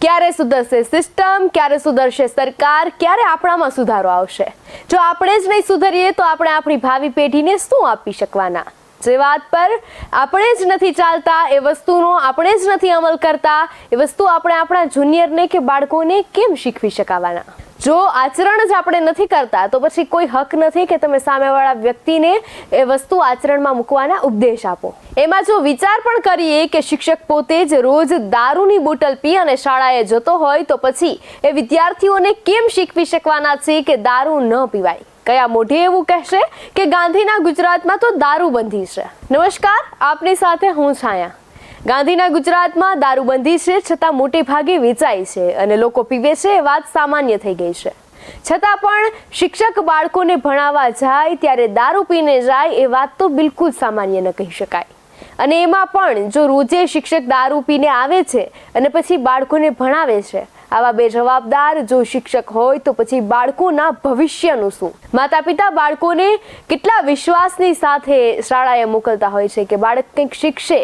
ક્યારે સુધરશે સિસ્ટમ, ક્યારે સુધરશે સરકાર, ક્યારે આપણામાં સુધારો આવશે? જો આપણે જ નહીં સુધરીએ, તો આપણે આપણી ભાવિ પેઢીને શું આપી શકવાના? જે વાત પર આપણે જ નથી ચાલતા, એ વસ્તુનો આપણે જ નથી અમલ કરતા, એ વસ્તુ આપણે આપણા જુનિયરને કે બાળકોને કેમ શીખવી શકાવાના? જો આચરણ જ આપણે નથી કરતા, તો પછી કોઈ હક નથી કે તમે સામેવાળા વ્યક્તિને એ વસ્તુ આચરણમાં મૂકવાના ઉપદેશ આપો. એમાં જો વિચાર પણ કરીએ કે શિક્ષક પોતે જ રોજ દારૂની બોટલ પી અને શાળાએ જતો હોય, તો પછી એ વિદ્યાર્થીઓને કેમ શીખવી શકવાના છે કે દારૂ ન પીવાય? કયા મોઢે એવું કહેશે કે ગાંધીના ગુજરાતમાં તો દારૂબંધી છે? નમસ્કાર, આપની સાથે હું છાયા. ગાંધીના ગુજરાતમાં દારૂબંધી છે, છતાં મોટે ભાગે વેચાય છે અને લોકો પીવે છે, એ વાત સામાન્ય થઈ ગઈ છે. છતાં પણ શિક્ષક બાળકોને ભણાવવા જાય, ત્યારે દારૂ પીને જાય, એ વાત તો બિલકુલ સામાન્ય ન કહી શકાય. અને એમાં પણ જો રોજે શિક્ષક દારૂ પીને આવે છે અને પછી બાળકોને ભણાવે છે, આવા બે જવાબદાર જો શિક્ષક હોય તો પછી બાળકોના ભવિષ્યનું શું? માતા પિતા બાળકોને કેટલા વિશ્વાસની સાથે શાળાએ મોકલતા હોય છે કે બાળક કંઈક શીખશે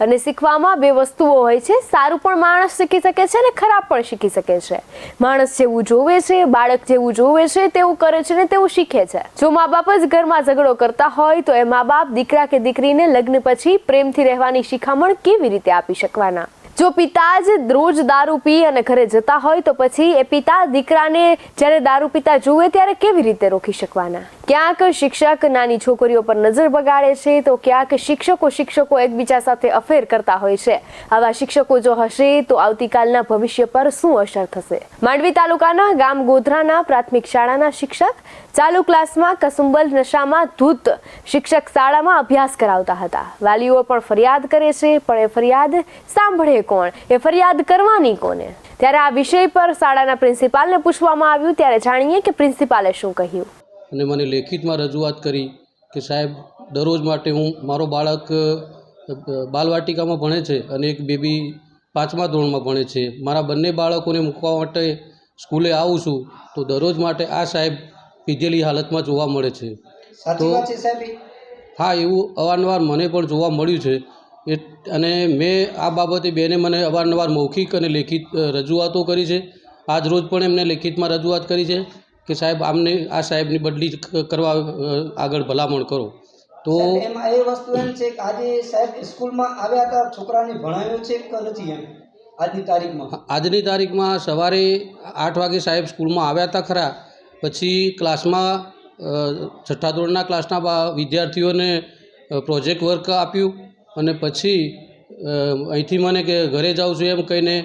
અને શીખવામાં બે વસ્તુઓ હોય છે. સારું પણ માણસ શીખી શકે છે અને ખરાબ પણ શીખી શકે છે. માણસ જેવું જોવે છે, બાળક જેવું જોવે છે, તેવું કરે છે ને તેવું શીખે છે. જો મા બાપ જ ઘરમાં ઝઘડો કરતા હોય તો એ મા બાપ દીકરા કે દીકરીને લગ્ન પછી પ્રેમથી રહેવાની શિખામણ કેવી રીતે આપી શકવાના? જો પિતા જ રોજ દારૂ પી અને ઘરે જતા હોય તો પછી એ પિતા દીકરાને જ્યારે દારૂ પિતા જુએ ત્યારે કેવી રીતે રોકી શકવાના? ક્યાંક શિક્ષક નાની છોકરીઓ પર નજર બગાડે છે, તો ક્યાંક શિક્ષકો શિક્ષકો એકબીજા સાથે અફેર કરતા હોય છે. આવા શિક્ષકો જો હશે, તો આવતીકાલના ભવિષ્ય પર શું અસર થશે? માંડવી તાલુકાના ગામ ગોધરાના પ્રાથમિક શાળાના શિક્ષક ચાલુ ક્લાસમાં કસુંબલ નશામાં ધૂત શિક્ષક શાળામાં અભ્યાસ કરાવતા હતા. વાલીઓ પણ ફરિયાદ કરે છે, પણ એ ફરિયાદ સાંભળે કોણ? એ ફરિયાદ કરવાની કોને? ત્યારે આ વિષય પર શાળાના પ્રિન્સિપાલને પૂછવામાં આવ્યું, ત્યારે જાણીએ કે પ્રિન્સિપાલે શું કહ્યું. અને મને લેખિતમાં રજૂઆત કરી કે સાહેબ દરરોજ માટે હું મારો બાળક બાલવાટિકામાં ભણે છે અને એક બેબી પાંચમા ધોરણમાં ભણે છે. મારા બંને બાળકોને મૂકવા માટે સ્કૂલે આવું છું તો દરરોજ માટે આ સાહેબ પીધેલી હાલતમાં જોવા મળે છે. તો-? હા એવું અવારનવાર મને પણ જોવા મળ્યું છે. એ અને મેં આ બાબતે બેને મને અવારનવાર મૌખિક અને લેખિત રજૂઆતો કરી છે. આજ રોજ પણ એમને લેખિતમાં રજૂઆત કરી છે. કે સાહેબ આમને આ સાહેબની બદલી કરવા આગળ ભલામણ કરો. તો એમાં એ વસ્તુ એમ છે કે આજે સાહેબ સ્કૂલમાં આવ્યા હતા છોકરાને ભણાવ્યો છે કે નથી એમ? આજની તારીખમાં. આજની તારીખમાં સવારે આઠ વાગે સાહેબ સ્કૂલમાં આવ્યા હતા ખરા. પછી ક્લાસમાં છઠ્ઠા ધોરણના ક્લાસના વિદ્યાર્થીઓને પ્રોજેક્ટ વર્ક આપ્યું. અને પછી અહીંથી મને કે ઘરે જાઉં છું એમ કહીને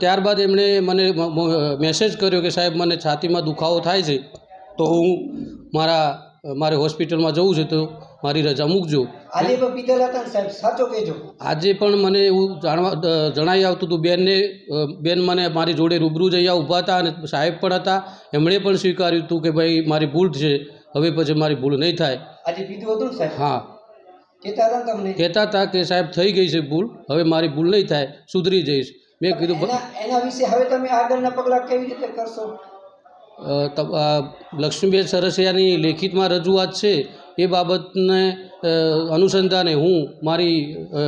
ત્યારબાદ એમણે મને મેસેજ કર્યો કે સાહેબ મને છાતીમાં દુખાવો થાય છે તો હું મારા મારે હોસ્પિટલમાં જવું છે તો મારી રજા મૂકજો. આજે પણ પીધેલા હતા સાહેબ? સાચો કહેજો. આજે પણ મને એવું જાણવા જણાવી જણાઈ આવતું હતું બેનને બેન મને મારી જોડે રૂબરૂ જ અહીંયા ઊભા હતા અને સાહેબ પણ હતા. એમણે પણ સ્વીકાર્યું હતું કે ભાઈ મારી ભૂલ છે હવે પછી મારી ભૂલ નહીં થાય. આજે પીધું હતું સાહેબ? હા. કહેતા હતા તમને? કહેતા હતા કે સાહેબ થઈ ગઈ છે ભૂલ હવે મારી ભૂલ નહીં થાય સુધરી જઈશ. મેં કીધું એના વિશે હવે તમે આગળના પગલાં કેવી રીતે કરશો? લક્ષ્મીબેન સરસિયાની લેખિતમાં રજૂઆત છે એ બાબતને અનુસંધાને હું મારી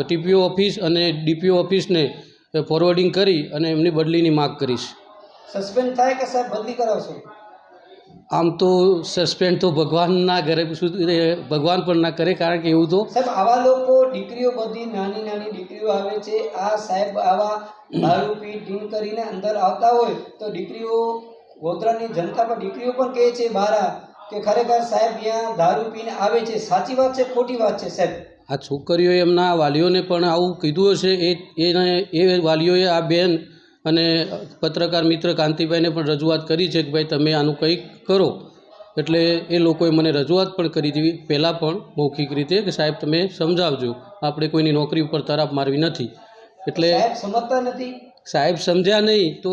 ટીપીઓ ઓફિસ અને ડીપીઓ ઓફિસને ફોરવર્ડિંગ કરી અને એમની બદલીની માગ કરીશ. સસ્પેન્ડ થાય કે સાહેબ બદલી કરાવશો? આમ તો સસ્પેન્ડ તો ભગવાનના ઘરે સુધી ભગવાન પણ ના કરે કારણ કે એવું તો સાહેબ આવા લોકો દીકરીઓ બધી નાની નાની દીકરીઓ આવે છે આ સાહેબ આવા દારૂ પી ડ્રિંક કરીને અંદર આવતા હોય તો દીકરીઓ ગોધરાની જનતા પર દીકરીઓ પણ કહે છે બહાર કે ખરેખર સાહેબ અહીંયા દારૂ પીને આવે છે. સાચી વાત છે ખોટી વાત છે સાહેબ? આ છોકરીઓએ એમના વાલીઓને પણ આવું કીધું હશે એ એને એ વાલીઓએ આ બેન અને પત્રકાર મિત્ર કાંતિભાઈને પણ રજૂઆત કરી છે કે ભાઈ તમે આનું કંઈક કરો. એટલે એ લોકોએ મને રજૂઆત પણ કરી હતી પહેલાં પણ મૌખિક રીતે કે સાહેબ તમે સમજાવજો. આપણે કોઈની નોકરી ઉપર તરાપ મારવી નથી. એટલે સાહેબ સમજતા નથી? સાહેબ સમજ્યા નહીં તો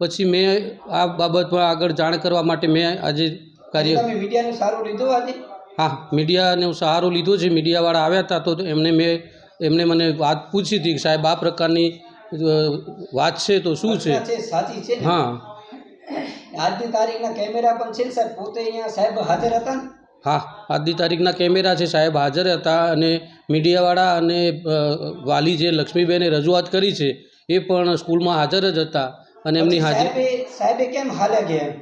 પછી મેં આ બાબતમાં આગળ જાણ કરવા માટે મેં આજે કાર્ય મીડિયાનું સારું આજે? હા મીડિયાનો સહારો લીધો છે. મીડિયાવાળા આવ્યા હતા તો એમને મેં એમને મને વાત પૂછી હતી કે સાહેબ આ પ્રકારની વાત છે તો શું છે? સાચી છે હા. આજની તારીખના કેમેરા પણ છે સર પોતે અહીંયા સાહેબ હાજર હતા ને? હા આજની તારીખના કેમેરા છે સાહેબ હાજર હતા અને મીડિયાવાળા અને વાલી જે લક્ષ્મીબેને રજૂઆત કરી છે એ પણ સ્કૂલમાં હાજર જ હતા અને એમની હાજર સાહેબે કેમ હાલે ગયા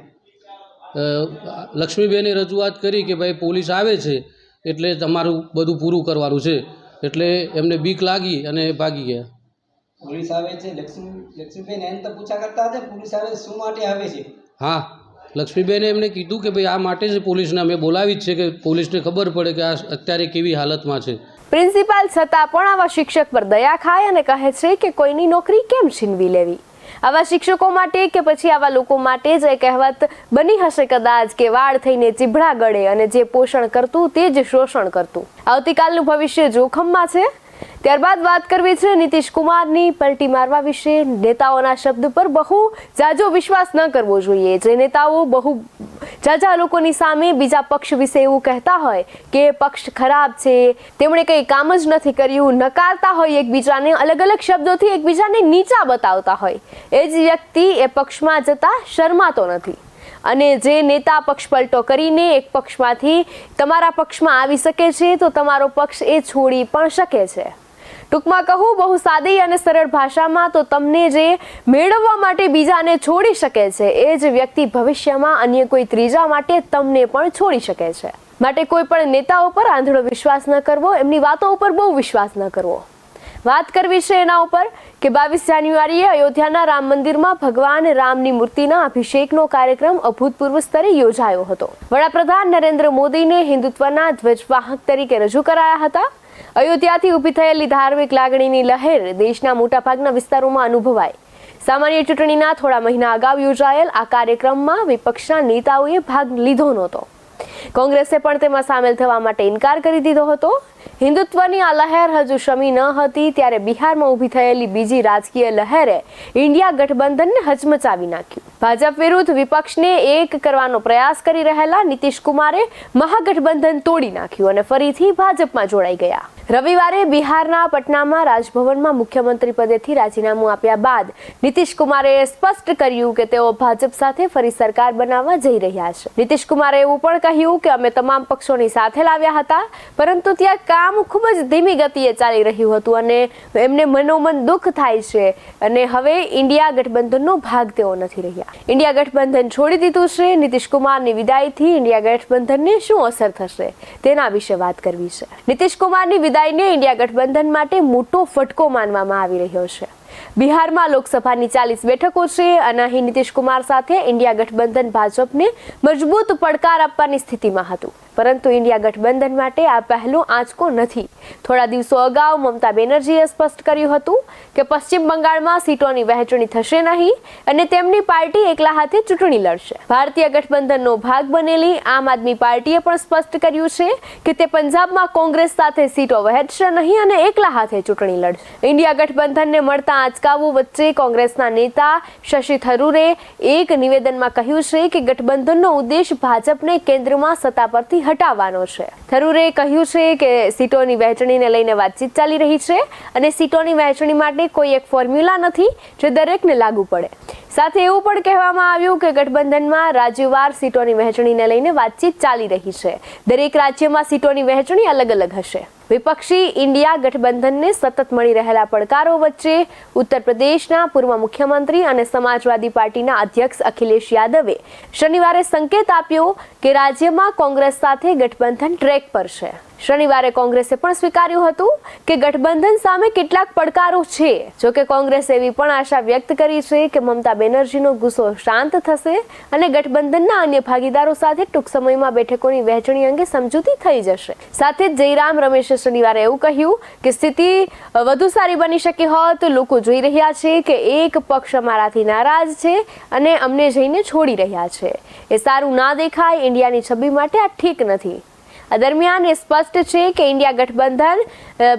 લક્ષ્મીબેને રજૂઆત કરી કે ભાઈ પોલીસ આવે છે એટલે તમારું બધું પૂરું કરવાનું છે એટલે એમને બીક લાગી અને ભાગી ગયા. પોલીસ આવે છે લક્ષ્મી લક્ષ્મીબેન એમ તો પૂછા કરતા હતા પોલીસ આવે શું માટે આવે છે? હા લક્ષ્મીબેને એમને કીધું કે ભાઈ આ માટે જ પોલીસને અમે બોલાવી જ છે કે પોલીસને ખબર પડે કે આ અત્યારે કેવી હાલતમાં છે. પ્રિન્સિપાલ છતાં પણ આવા શિક્ષક પર દયા ખાય અને કહે છે કે કોઈની નોકરી કેમ છીનવી લેવી? આવા શિક્ષકો માટે કે પછી આવા લોકો માટે જ એ કહેવત બની હશે કદાચ કે વાળ થઈને ચીભડા ગળે અને જે પોષણ કરતું તે જ શોષણ કરતું. આવતીકાલનું ભવિષ્ય જોખમમાં છે? ત્યારબાદ વાત કરવી છે નીતિશ કુમારની પલટી મારવા વિશે. નેતાઓના શબ્દ પર બહુ જાજો વિશ્વાસ ન કરવો જોઈએ. જે નેતાઓ બહુ જાજા લોકોની સામે બીજા પક્ષ વિશે એવું કહેતા હોય કે પક્ષ ખરાબ છે, તેમણે કંઈ કામ જ નથી કર્યું, નકારતા હોય એકબીજાને અલગ અલગ શબ્દોથી એકબીજાને નીચા બતાવતા હોય. એ જ વ્યક્તિ એ પક્ષમાં જતા શરમાતો નથી. અને જે નેતા પક્ષ પલટો કરીને એક પક્ષમાંથી તમારા પક્ષમાં આવી શકે છે, તો તમારો પક્ષ એ છોડી પણ શકે છે. ટૂંકમાં કહું, બહુ સાદી અને સરળ ભાષામાં તો તમને જે મેળવવા માટે બીજાને છોડી શકે છે, એ જ વ્યક્તિ ભવિષ્યમાં અન્ય કોઈ ત્રીજા માટે તમને પણ છોડી શકે છે. માટે કોઈ પણ નેતાઓ પર આંધળો વિશ્વાસ ન કરવો, એમની વાતો ઉપર બહુ વિશ્વાસ ન કરવો. વાત કરવી છે એના ઉપર કે બાવીસ જાન્યુઆરીએ અયોધ્યાના રામ મંદિરમાં ભગવાન રામની મૂર્તિના અભિષેકનો કાર્યક્રમ અભૂતપૂર્વ સ્તરે યોજાયો હતો. વડાપ્રધાન નરેન્દ્ર મોદીને હિન્દુત્વના ધ્વજવાહક તરીકે રજૂ કરાયા હતા. અયોધ્યાથી ઊભી થયેલી ધાર્મિક લાગણીની લહેર દેશના મોટાભાગના વિસ્તારોમાં અનુભવાય. સામાન્ય ચૂંટણીના થોડા મહિના અગાઉ યોજાયેલ આ કાર્યક્રમમાં વિપક્ષના નેતાઓએ ભાગ લીધો નહોતો. કોંગ્રેસે પણ તેમાં સામેલ થવા માટે ઇનકાર કરી દીધો હતો. હિન્દુત્વની આ લહેર હજુ શમી ન હતી, ત્યારે બિહારમાં ઊભી થયેલી બીજી રાજકીય લહેરે ઇન્ડિયા ગઠબંધનને હચમચાવી નાખ્યું. ભાજપ વિરુદ્ધ વિપક્ષને એક કરવાનો પ્રયાસ કરી રહેલા નીતિશ કુમારે મહાગઠબંધન તોડી નાખ્યું અને ફરીથી ભાજપમાં જોડાઈ ગયા. રવિવારે બિહારના પટનામાં રાજભવનમાં મુખ્યમંત્રી પદેથી રાજીનામું આપ્યા બાદ નીતિશ કુમારે સ્પષ્ટ કર્યું કે તેઓ ભાજપ સાથે ફરી સરકાર બનાવવા જઈ રહ્યા છે. નીતિશ કુમારે એવું પણ કહ્યું કે અમે તમામ પક્ષોની સાથે લાવ્યા હતા, પરંતુ ત્યાં કામ ખૂબ જ ધીમી ગતિએ ચાલી રહ્યું હતું અને એમને મનોમન દુઃખ થાય છે અને હવે ઇન્ડિયા ગઠબંધનનો ભાગ તેઓ નથી રહ્યા. ઇન્ડિયા ગઠબંધન છોડી દીધું છે નીતિશ કુમારની વિદાયથી ઇન્ડિયા ગઠબંધનને શું અસર થશે તેના વિશે વાત કરવી છે. નીતિશ કુમારની વિદાયને ઇન્ડિયા ગઠબંધન માટે મોટો ફટકો માનવામાં આવી રહ્યો છે. બિહારમાં લોકસભાની ચાલીસ બેઠકો છે અને અહીં નીતિશ કુમાર સાથે ઇન્ડિયા ગઠબંધન ભાજપને મજબૂત પડકાર આપવાની સ્થિતિમાં હતું. પરંતુ ઇન્ડિયા ગઠબંધન માટે આ પહેલો આંચકો નથી. થોડા દિવસો અગાઉ મમતા બેનર્જીએ સ્પષ્ટ કર્યું હતું કે પશ્ચિમ બંગાળમાં સીટોની વહેંચણી થશે નહીં અને તેમની પાર્ટી એકલા હાથે ચૂંટણી લડશે. ભારતીય ગઠબંધનનો ભાગ બનેલી આમ આદમી પાર્ટીએ પણ સ્પષ્ટ કર્યું છે કે તે પંજાબમાં કોંગ્રેસ સાથે સીટો વહેંચશે નહીં અને એકલા હાથે ચૂંટણી લડશે. ઇન્ડિયા ગઠબંધનને મળતા આંચકાઓ વચ્ચે કોંગ્રેસના નેતા શશી થરૂરે એક નિવેદનમાં કહ્યું છે કે ગઠબંધનનો ઉદ્દેશ ભાજપને કેન્દ્રમાં સત્તા પરથી હટાવવાનો છે. થરૂરે કહ્યું છે કે સીટોની વહેંચણીને લઈને વાતચીત ચાલી રહી છે અને સીટોની વહેંચણી માટે કોઈ એક ફોર્મ્યુલા નથી જે દરેકને લાગુ પડે. સાથે એવું પણ કહેવામાં આવ્યું કે ગઠબંધનમાં રાજ્યવાર સીટોની વહેંચણીને લઈને વાતચીત ચાલી રહી છે. દરેક રાજ્યમાં સીટોની વહેંચણી અલગ અલગ હશે. વિપક્ષી ઇન્ડિયા ગઠબંધનને સતત મળી રહેલા પડકારો વચ્ચે ઉત્તર પ્રદેશના પૂર્વ મુખ્યમંત્રી અને સમાજવાદી પાર્ટીના અધ્યક્ષ અખિલેશ યાદવે શનિવારે સંકેત આપ્યો કે રાજ્યમાં કોંગ્રેસ સાથે ગઠબંધન ટ્રેક પર છે. શનિવારે કોંગ્રેસે પણ સ્વીકાર્યું હતું કે ગઠબંધન સામે કેટલાક પડકારો છે. જો કે કોંગ્રેસે એવી પણ આશા વ્યક્ત કરી છે કે મમતા બેનર્જીનો ગુસ્સો શાંત થશે અને ગઠબંધનના અન્ય ભાગીદારો સાથે ટૂંક સમયમાં બેઠકોની વહેંચણી અંગે સમજૂતી થઈ જશે. સાથે જ જયરામ રમેશે શનિવારે એવું કહ્યું કે સ્થિતિ વધુ સારી બની શકી હોત, લોકો જોઈ રહ્યા છે કે એક પક્ષ અમારાથી નારાજ છે અને અમને જઈને છોડી રહ્યા છે. એ સારું ના દેખાય, ઇન્ડિયાની છબી માટે આ ઠીક નથી. આ દરમિયાન એ સ્પષ્ટ છે કે ઇન્ડિયા ગઠબંધન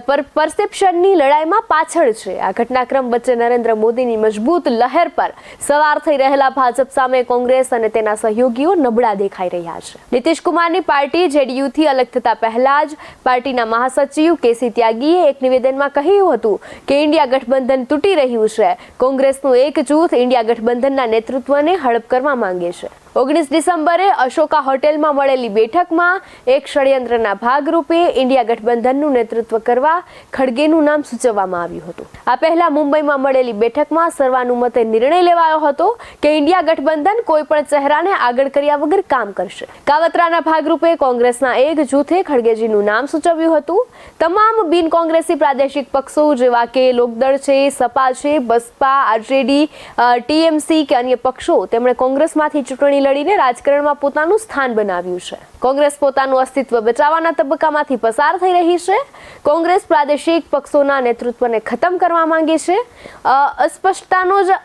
પર પરસેપ્શનની લડાઈમાં પાછળ છે. આ ઘટનાક્રમ વચ્ચે નરેન્દ્ર મોદીની મજબૂત લહેર પર સવાર થઈ રહેલા ભાજપ સામે કોંગ્રેસ અને તેના સહયોગીઓ નબળા દેખાઈ રહ્યા છે. નીતિશ કુમારની પાર્ટી જેડીયુથી અલગ થતા પહેલા જ પાર્ટીના મહાસચિવ કેસી ત્યાગીએ એક નિવેદનમાં કહ્યું હતું કે ઇન્ડિયા ગઠબંધન તૂટી રહ્યું છે. કોંગ્રેસનું એક જૂથ ઇન્ડિયા ગઠબંધનના નેતૃત્વને હડપ કરવા માંગે છે. ઓગણીસ ડિસેમ્બરે અશોકા હોટેલમાં મળેલી બેઠકમાં એક ષડયંત્રના ભાગરૂપે ઇન્ડિયા ગઠબંધનનું નેતૃત્વ કરવા ખડગેનું નામ સૂચવવામાં આવ્યું હતું. આ પહેલા મુંબઈમાં મળેલી બેઠકમાં સર્વાનુમતે નિર્ણય લેવાયો હતો કે ઇન્ડિયા ગઠબંધન કોઈ પણ ચહેરાને આગળ કર્યા વગર કામ કરશે. કાવતરાના ભાગરૂપે કોંગ્રેસના એક જૂથે ખડગેજીનું નામ સૂચવ્યું હતું. તમામ બિન કોંગ્રેસી પ્રાદેશિક પક્ષો જેવા કે લોકદળ છે, સપા છે, બસપા, આરજેડી ટીએમસી કે અન્ય પક્ષો તેમણે કોંગ્રેસમાંથી ચૂંટણી લડીને રાજકારણમાં પોતાનું સ્થાન બનાવ્યું છે. કોંગ્રેસ પોતાનું અસ્તિત્વ બચાવવાના તબક્કામાંથી પસાર થઈ રહી છે. કોંગ્રેસ પ્રાદેશિક પક્ષોના નેતૃત્વને ખતમ કરવા માંગે છે. અસ્પષ્ટતાનો જ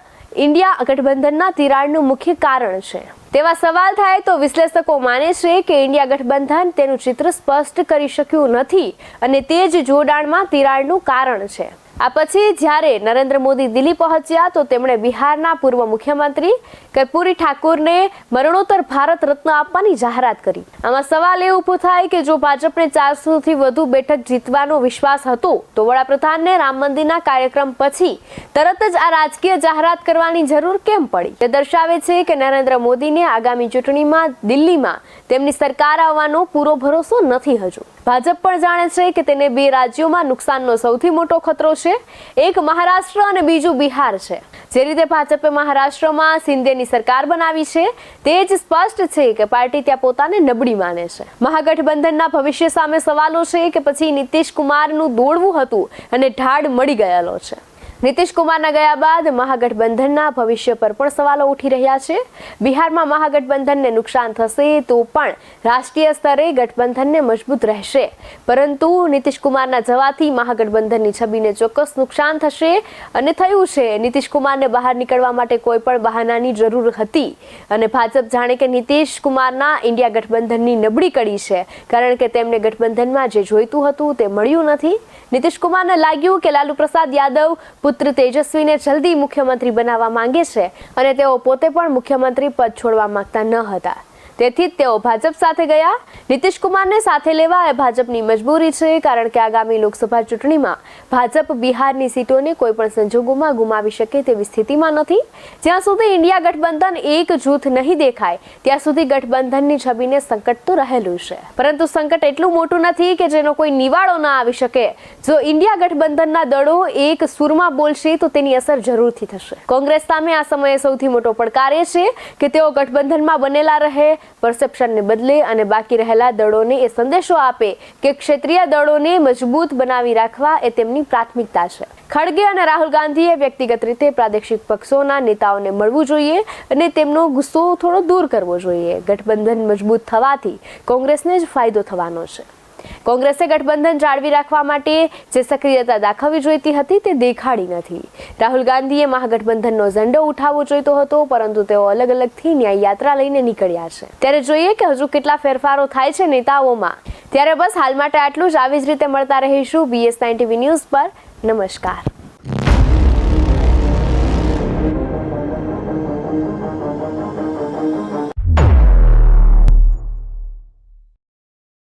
ઇન્ડિયા ગઠબંધનના તિરાડનું મુખ્ય કારણ છે. તેવા સવાલ થાય તો વિશ્લેષકો માને છે કે ઇન્ડિયા ગઠબંધન તેનું ચિત્ર સ્પષ્ટ કરી શક્યું નથી અને તે જ જોડાણમાં તિરાડનું કારણ છે. આ પછી જ્યારે નરેન્દ્ર મોદી દિલ્હી પહોંચ્યા તો તેમણે બિહારના પૂર્વ મુખ્યમંત્રી કર્પૂરી ઠાકુરને મરણોત્તર ભારત રત્ન આપવાની જાહેરાત કરી. આમાં સવાલ એ ઊભો થાય કે જો ભાજપને ચારસોથી વધુ બેઠક જીતવાનો વિશ્વાસ હતો, તો વડાપ્રધાનને રામ મંદિરના કાર્યક્રમ પછી તરત જ આ રાજકીય જાહેરાત કરવાની જરૂર કેમ પડી? તે દર્શાવે છે કે નરેન્દ્ર મોદીને આગામી ચૂંટણીમાં દિલ્હીમાં તેમની સરકાર આવવાનો પૂરો ભરોસો નથી હજુ. ભાજપ પણ જાણે છે કે તેને બે રાજ્યોમાં નુકસાનનો સૌથી મોટો ખતરો છે. એક મહારાષ્ટ્ર અને બીજું બિહાર છે. જે રીતે ભાજપે મહારાષ્ટ્રમાં શિંદેની સરકાર બનાવી છે, તે જ સ્પષ્ટ છે કે પાર્ટી ત્યાં પોતાને નબળી માને છે. મહાગઠબંધનના ભવિષ્ય સામે સવાલો છે કે પછી નીતિશ કુમારનું દોડવું હતું અને ઢાળ મળી ગયેલો છે. નીતિશ કુમારના ગયા બાદ મહાગઠબંધનના ભવિષ્ય પર પણ સવાલો ઉઠી રહ્યા છે. બિહારમાં મહાગઠબંધનને નુકસાન થશે તો પણ રાષ્ટ્રીય સ્તરે ગઠબંધનને મજબૂત રહેશે. પરંતુ નીતિશ કુમારના જવાથી મહાગઠબંધનની છબીને ચોક્કસ નુકસાન થશે અને થયું છે. નીતિશ કુમારને બહાર નીકળવા માટે કોઈ પણ બહાનાની જરૂર હતી. અને ભાજપ જાણે કે નીતિશ કુમારના ઇન્ડિયા ગઠબંધનની નબળી કડી છે. કારણ કે તેમને ગઠબંધનમાં જે જોઈતું હતું તે મળ્યું નથી. નીતિશ કુમારને લાગ્યું કે લાલુ પ્રસાદ યાદવ પુત્ર તેજસ્વીને જલ્દી મુખ્યમંત્રી બનાવવા માંગે છે અને તેઓ પોતે પણ મુખ્યમંત્રી પદ છોડવા માંગતા ન હતા. તેથી તેઓ ભાજપ સાથે ગયા. નીતિશ કુમારને સાથે લેવા એ ભાજપની મજબૂરી છે, કારણ કે આગામી લોકસભા ચૂંટણીમાં ભાજપ બિહારની સીટોને કોઈ પણ સંજોગોમાં ગુમાવી શકે તેવી સ્થિતિમાં નથી. જ્યાં સુધી ઇન્ડિયા ગઠબંધન એક જૂથ નહીં દેખાય, ત્યાં સુધી ગઠબંધનની છબીને સંકટ તો રહેલું છે. પરંતુ સંકટ એટલું મોટું નથી કે જેનો કોઈ નિવાડો ન આવી શકે. જો ઇન્ડિયા ગઠબંધનના દળો એક સુરમાં બોલશે, તો તેની અસર જરૂરથી થશે. કોંગ્રેસ સામે આ સમયે સૌથી મોટો પડકાર એ છે કે તેઓ ગઠબંધનમાં બનેલા રહે પરસેપ્શનને બદલે અને બાકી રહેલા દળોને એ સંદેશો આપે કે ક્ષેત્રીય દળોને મજબૂત બનાવી રાખવા એ તેમની પ્રાથમિકતા છે. ખડગે અને રાહુલ ગાંધીએ વ્યક્તિગત રીતે પ્રાદેશિક પક્ષોના નેતાઓને મળવું જોઈએ અને તેમનો ગુસ્સો થોડો દૂર કરવો જોઈએ. ગઠબંધન મજબૂત થવાથી કોંગ્રેસને જ ફાયદો થવાનો છે. કોંગ્રેસે ગઠબંધન જાળવી રાખવા માટે જે સક્રિયતા દાખવવી જોઈતી હતી તે દેખાડી નથી. રાહુલ ગાંધીએ મહાગઠબંધનનો ઝંડો ઉઠાવવો જોઈતો હતો, પરંતુ તેઓ અલગ અલગથી ન્યાય યાત્રા લઈને નીકળ્યા છે. ત્યારે જોઈએ કે હજુ કેટલા ફેરફારો થાય છે નેતાઓમાં. ત્યારે બસ હાલ માટે આટલું જ. આવી જ રીતે મળતા રહીશું. બીએસ નાઇન્ટી ન્યૂઝ પર. નમસ્કાર.